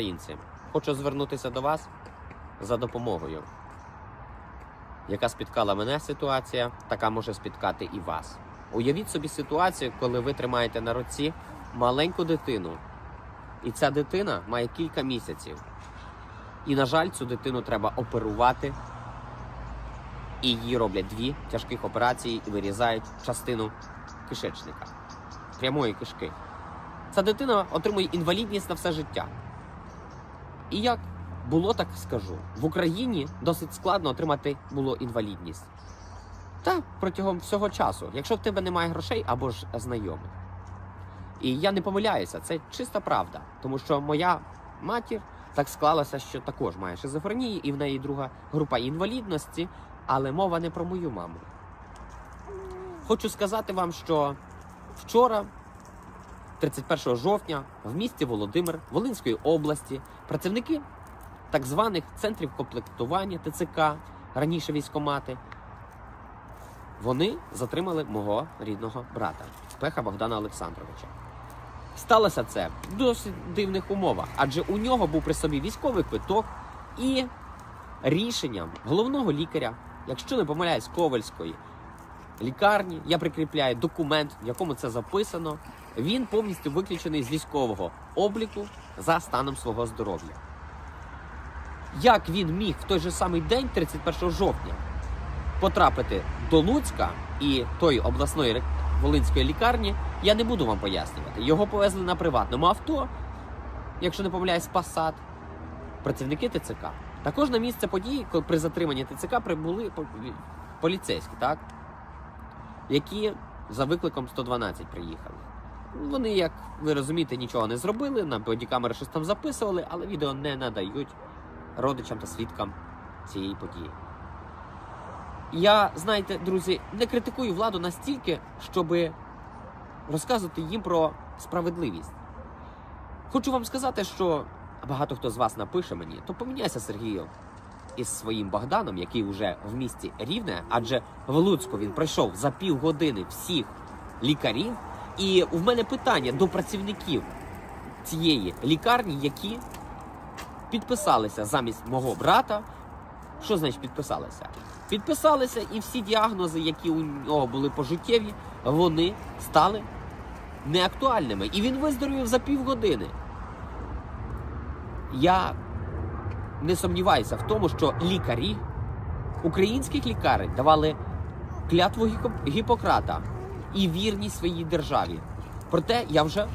Українці, хочу звернутися до вас за допомогою. Яка спіткала мене ситуація, така може спіткати і вас. Уявіть собі ситуацію, коли ви тримаєте на руці маленьку дитину, і ця дитина має кілька місяців. І, на жаль, цю дитину треба оперувати, і її роблять дві тяжких операції і вирізають частину кишечника, прямої кишки. Ця дитина отримує інвалідність на все життя. І як було, так скажу. В Україні досить складно отримати було інвалідність. Та протягом всього часу, якщо в тебе немає грошей або ж знайомих. І я не помиляюся, це чиста правда. Тому що моя матір так склалося, що також має шизофренію, і в неї друга група інвалідності, але мова не про мою маму. Хочу сказати вам, що вчора 31 жовтня в місті Володимир Волинської області працівники так званих центрів комплектування ТЦК, раніше військомати, вони затримали мого рідного брата Пеха Богдана Олександровича. Сталося це в досить дивних умовах, адже у нього був при собі військовий квиток і рішенням головного лікаря, якщо не помиляюсь, Ковальської лікарні, я прикріпляю документ, в якому це записано. Він повністю виключений з військового обліку за станом свого здоров'я. Як він міг в той же самий день, 31 жовтня, потрапити до Луцька і тої обласної волинської лікарні, я не буду вам пояснювати. Його повезли на приватному авто, якщо не помиляюсь, Passat, працівники ТЦК. Також на місце події, коли при затриманні ТЦК прибули поліцейські, так? Які за викликом 112 приїхали. Вони, як ви розумієте, нічого не зробили, на бодікамери щось там записували, але відео не надають родичам та свідкам цієї події. Я, знаєте, друзі, не критикую владу настільки, щоб розказувати їм про справедливість. Хочу вам сказати, що багато хто з вас напише мені, то поміняйся Сергію із своїм Богданом, який вже в місті Рівне, адже в Луцьку він пройшов за півгодини всіх лікарів. І в мене питання до працівників цієї лікарні, які підписалися замість мого брата. Що значить підписалися? Підписалися, і всі діагнози, які у нього були пожиттєві, вони стали неактуальними. І він виздоровів за півгодини. Я не сумніваюся в тому, що лікарі українських лікарень давали клятву Гіппократа і вірність своїй державі. Проте я вже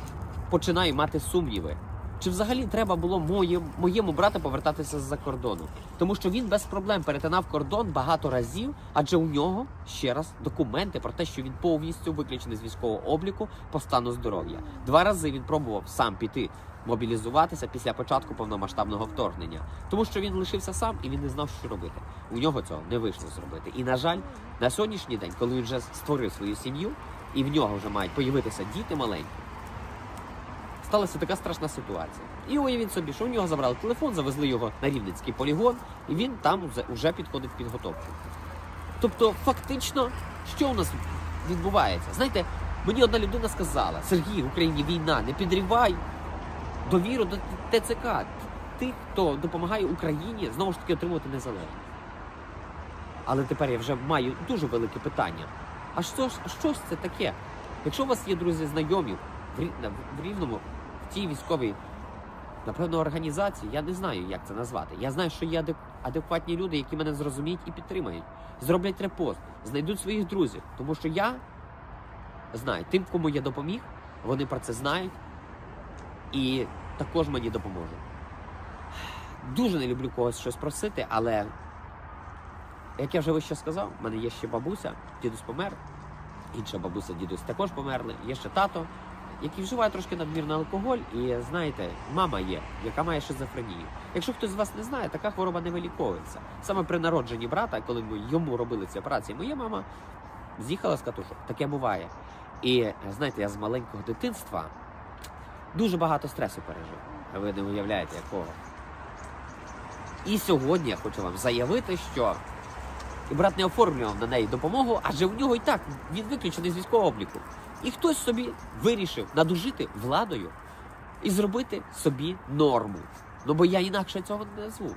починаю мати сумніви. Чи взагалі треба було моє, моєму брату повертатися з-за кордону? Тому що він без проблем перетинав кордон багато разів, адже у нього ще раз документи про те, що він повністю виключений з військового обліку по стану здоров'я. Два рази він пробував сам піти мобілізуватися після початку повномасштабного вторгнення, тому що він лишився сам і він не знав, що робити. У нього цього не вийшло зробити. І на жаль, на сьогоднішній день, коли він вже створив свою сім'ю, і в нього вже мають появитися діти маленькі. Сталася така страшна ситуація. І уявіть собі, що у нього забрали телефон, завезли його на Рівненський полігон, і він там вже- підходить в підготовку. Тобто, фактично, що у нас відбувається? Знаєте, мені одна людина сказала: Сергій, в Україні війна, не підривай довіру до ТЦК, тих, хто допомагає Україні знову ж таки отримувати незалежність. Але тепер я вже маю дуже велике питання. А що ж, що ж це таке? Якщо у вас є друзі знайомі в, Рі- в рівному в тій військовій, напевно, організації, я не знаю, як це назвати. Я знаю, що є адекватні люди, які мене зрозуміють і підтримають, зроблять репост, знайдуть своїх друзів. Тому що я знаю, тим, кому я допоміг, вони про це знають і також мені допоможуть. Дуже не люблю когось щось просити, але як я вже вище сказав, в мене є ще бабуся, дідусь помер, інша бабуся, дідусь також померли, є ще тато, який вживає трошки надмірний алкоголь, і знаєте, мама є, яка має шизофренію. Якщо хтось з вас не знає, така хвороба не виліковується. Саме при народженні брата, коли ми йому робили ці операції, моя мама з'їхала з катушок. Таке буває. І знаєте, я з маленького дитинства дуже багато стресу пережив. Ви не уявляєте, якого. І сьогодні я хочу вам заявити, що брат не оформлював на неї допомогу, адже в нього і так він виключений з військового обліку. І хтось собі вирішив надужити владою і зробити собі норму. Ну бо я інакше цього не назву.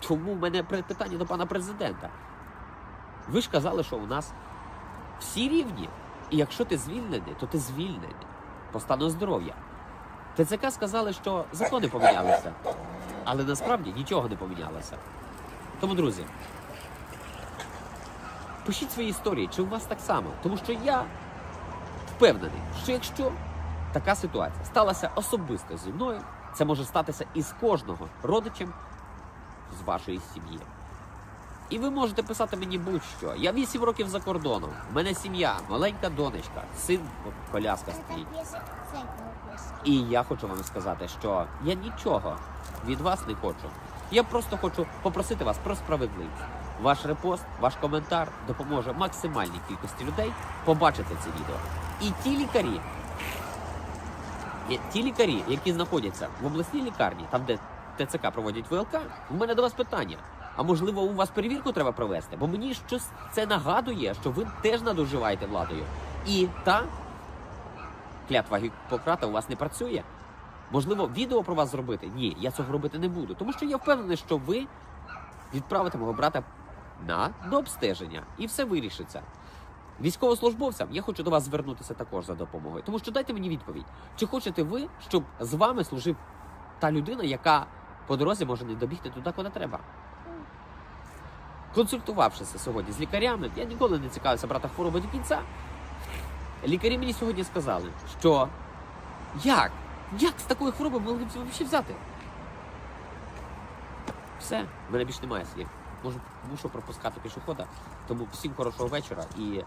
Тому в мене питання до пана президента. Ви ж казали, що у нас всі рівні. І якщо ти звільнений, то ти звільнений по стану здоров'я. ТЦК сказали, що закони помінялися, але насправді нічого не помінялося. Тому, друзі, пишіть свої історії, чи у вас так само. Тому що я впевнений, що якщо така ситуація сталася особисто зі мною, це може статися і з кожного родичем з вашої сім'ї. І ви можете писати мені будь-що. Я 8 років за кордоном. У мене сім'я, маленька донечка, син коляска стоїть. І я хочу вам сказати, що я нічого від вас не хочу. Я просто хочу попросити вас про справедливість. Ваш репост, ваш коментар допоможе максимальній кількості людей побачити це відео. І ті лікарі, ті лікарі, які знаходяться в обласній лікарні, там де ТЦК проводять ВЛК, у мене до вас питання. А можливо, у вас перевірку треба провести? Бо мені щось це нагадує, що ви теж надоживаєте владою. І та клятва Гіппократа у вас не працює. Можливо, відео про вас зробити? Ні, я цього робити не буду. Тому що я впевнений, що ви відправите мого брата на до обстеження і все вирішиться. Військовослужбовцям я хочу до вас звернутися також за допомогою. Тому що дайте мені відповідь, чи хочете ви, щоб з вами служив та людина, яка по дорозі може не добігти туди, куди треба. Консультувавшися сьогодні з лікарями, я ніколи не цікавився брата хвороби до кінця. Лікарі мені сьогодні сказали, що як? Як з такої хвороби могли б взагалі взяти? Все, в мене більше немає слів. Можу, мушу пропускати пішохода. Тому всім хорошого вечора і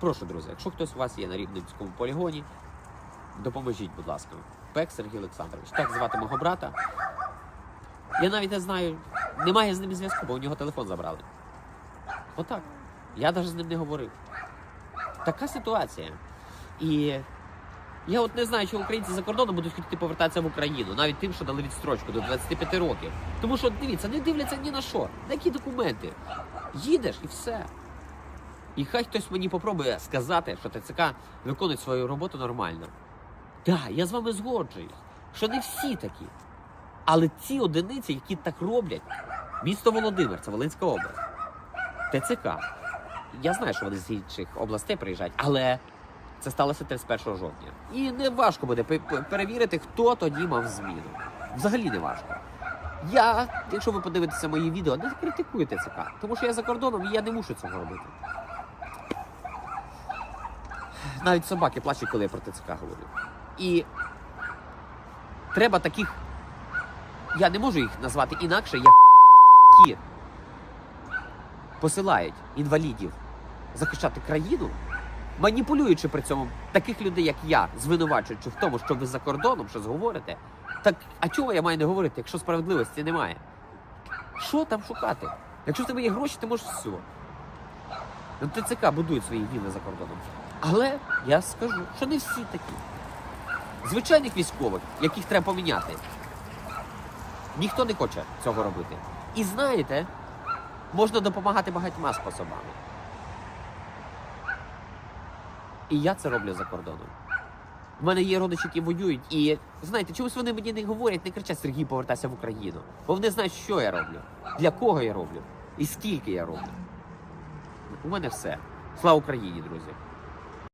прошу, друзі, якщо хтось у вас є на рівненському полігоні, допоможіть, будь ласка. Пек Сергій Олександрович. Так звати мого брата. Я навіть не знаю, немає з ним зв'язку, бо у нього телефон забрали. Отак. Я навіть з ним не говорив. Така ситуація. І я от не знаю, чи українці за кордоном будуть хотіти повертатися в Україну, навіть тим, що дали відстрочку до 25 років. Тому що дивіться, не дивляться ні на що. На які документи? Їдеш і все. І хай хтось мені попробує сказати, що ТЦК виконує свою роботу нормально. Так, я з вами згоджуюсь, що не всі такі. Але ці одиниці, які так роблять, місто Володимир, це Волинська область, ТЦК. Я знаю, що вони з інших областей приїжджають, але це сталося 31 жовтня. І не важко буде пе- пе- перевірити, хто тоді мав зміну. Взагалі не важко. Я, якщо ви подивитеся мої відео, не критикуйте ТЦК, тому що я за кордоном і я не мушу цього робити. Навіть собаки плачуть, коли я про ТЦК говорю. І треба таких. Я не можу їх назвати інакше, як які посилають інвалідів захищати країну, маніпулюючи при цьому таких людей, як я, звинувачуючи в тому, що ви за кордоном щось говорите. Так а чого я маю не говорити, якщо справедливості немає? Що там шукати? Якщо в тебе є гроші, ти можеш все. Ну, ТЦК будують свої віли за кордоном. Але я скажу, що не всі такі. Звичайних військових, яких треба поміняти, ніхто не хоче цього робити. І знаєте, можна допомагати багатьма способами. І я це роблю за кордоном. У мене є родичі, які воюють, і знаєте, чомусь вони мені не говорять, не кричать Сергій, повертайся в Україну. Бо вони знають, що я роблю, для кого я роблю і скільки я роблю. У мене все. Слава Україні, друзі!